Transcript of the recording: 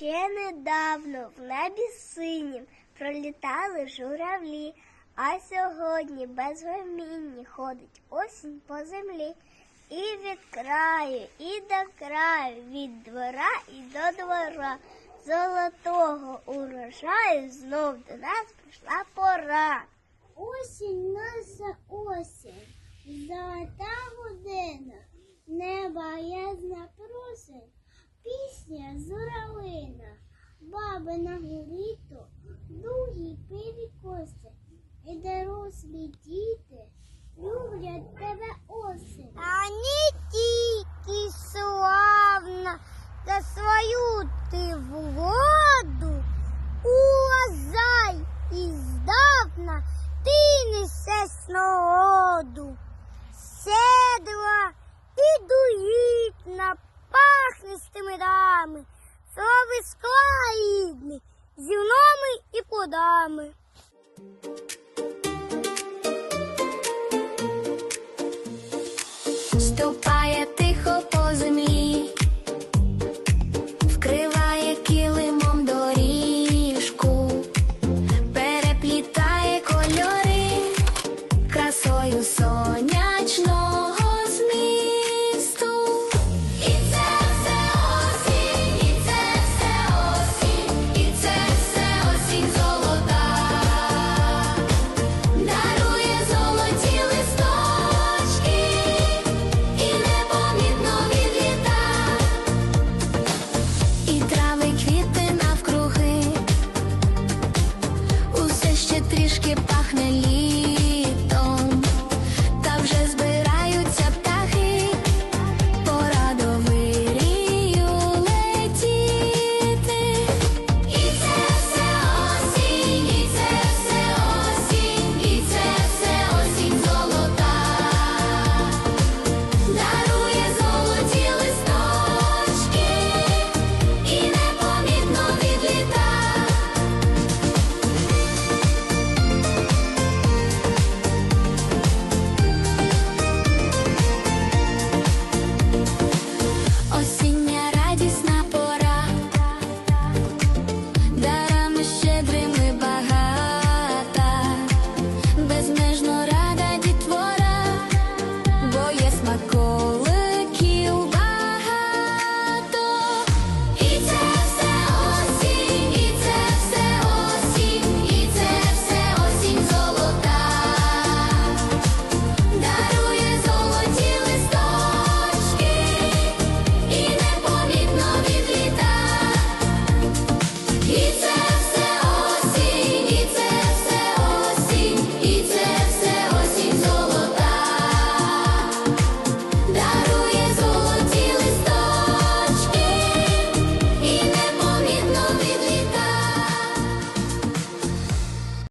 Ще недавно в небі синім пролітали журавлі, а сьогодні безвимінні ходить осінь по землі. І від краю, і до краю, від двора і до двора. Золотого урожаю знов до нас прийшла пора. Осінь наша осінь, золота година, неба ясна просить, пісня зуравлина, бабина літо, дугі пиві і дорослі діти люблять тебе осінь. А не тільки славна за свою ти владу, улазай і здавна ти несеш Ступає тихо по землі, It's